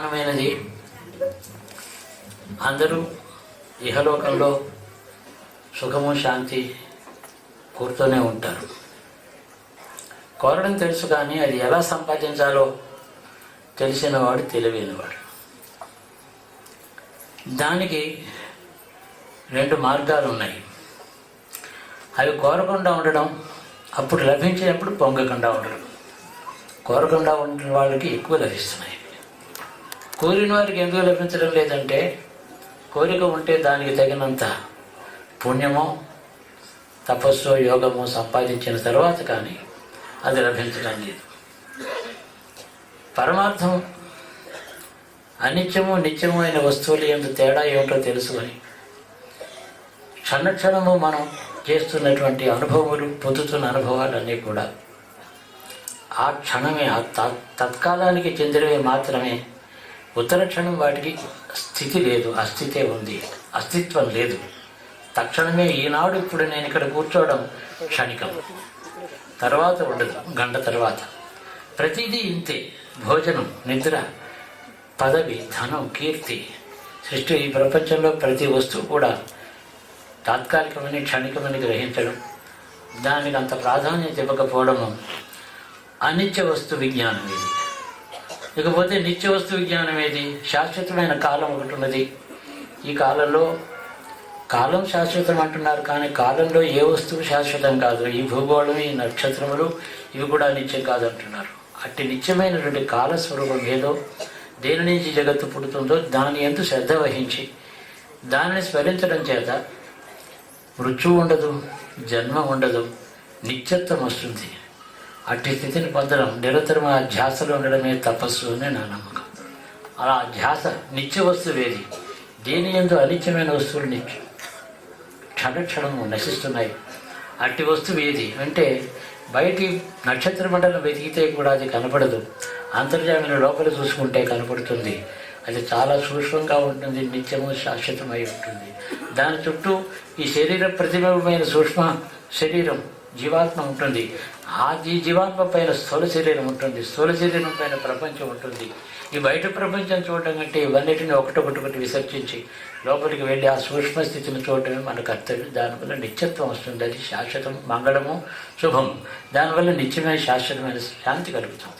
ప్రధానమైనది. అందరూ ఇహలోకంలో సుఖము శాంతి కోరుతూనే ఉంటారు. కోరడం తెలుసు కానీ అది ఎలా సంపాదించాలో తెలిసినవాడు తెలివైనవాడు దానికి రెండు మార్గాలు ఉన్నాయి. అవి కోరకుండా ఉండడం అప్పుడు లభించినప్పుడు పొంగకుండా ఉండడం. కోరకుండా ఉండే వాళ్ళకి ఎక్కువ లభిస్తున్నాయి. కోరిన వారికి ఎందుకు లభించడం లేదంటే కోరిక ఉంటే దానికి తగినంత పుణ్యమో తపస్సు యోగము సంపాదించిన తర్వాత కానీ అది లభించడం లేదు. పరమార్థం అనిత్యము నిత్యము అయిన వస్తువులు ఎంత తేడా ఏమిటో తెలుసుకొని క్షణక్షణము మనం చేస్తున్నటువంటి అనుభవములు పొందుతున్న అనుభవాలన్నీ కూడా ఆ క్షణమే ఆ తత్కాలానికి చెందినవి మాత్రమే ఉత్తర క్షణం వాటికి స్థితి లేదు అస్థితే ఉంది అస్తిత్వం లేదు. తక్షణమే ఈనాడు ఇప్పుడు నేను ఇక్కడ కూర్చోవడం క్షణికం. తర్వాత ఉండదు గంట తర్వాత. ప్రతిదీ ఇంతే భోజనం నిద్ర పదవి ధనం కీర్తి. సృష్టి ఈ ప్రపంచంలో ప్రతి వస్తువు కూడా తాత్కాలికమని క్షణికమని గ్రహించడం. దానికి అంత ప్రాధాన్యత ఇవ్వకపోవడము అనిత్య వస్తు విజ్ఞానం ఇది. ఇకపోతే నిత్య వస్తు విజ్ఞానం ఏది? శాశ్వతమైన కాలం ఒకటి ఉన్నది. ఈ కాలంలో కాలం శాశ్వతం అంటున్నారు కానీ కాలంలో ఏ వస్తువు శాశ్వతం కాదు? ఈ భూగోళం ఈ నక్షత్రములు ఇవి కూడా నిత్యం కాదు అంటున్నారు అట్టి నిత్యమైనటువంటి కాలస్వరూపం ఏదో దేని నుంచి జగత్తు పుడుతుందో దాని ఎందు శ్రద్ధ వహించి దానిని స్మరించడం చేత మృత్యు ఉండదు జన్మ ఉండదు నిత్యత్వం వస్తుంది. అట్టి స్థితిని పొందడం నిరంతరం ఆ ధ్యాసలో ఉండడమే తపస్సు అని నా నమ్మకం. అలా ధ్యాస నిత్య వస్తువేది దేని ఎందు అనిత్యమైన వస్తువులు నిత్యం? క్షణక్షణము నశిస్తున్నాయి. అట్టి వస్తువు ఏది? అంటే బయటి నక్షత్ర మండలం వెతికితే కూడా అది కనపడదు. అంతర్జామిన లోపల చూసుకుంటే కనపడుతుంది. అది చాలా సూక్ష్మంగా ఉంటుంది నిత్యము శాశ్వతమై ఉంటుంది. దాని చుట్టూ ఈ శరీర ప్రతిబింబమైన సూక్ష్మ శరీరం జీవాత్మ ఉంటుంది. ఆ జీ జీవాత్మ పైన స్థూల శరీరం ఉంటుంది. స్థూల శరీరం పైన ప్రపంచం ఉంటుంది. ఈ బయట ప్రపంచం చూడటం కంటే ఇవన్నిటిని ఒకటొకటొకటి విసర్జించి లోపలికి వెళ్ళి ఆ సూక్ష్మ స్థితిని చూడటమే మన కర్తవ్యం. దానివల్ల నిత్యత్వం వస్తుంది. అది శాశ్వతం మంగళము శుభము దానివల్ల నిత్యమైన శాశ్వతమైన శాంతి కలుగుతుంది.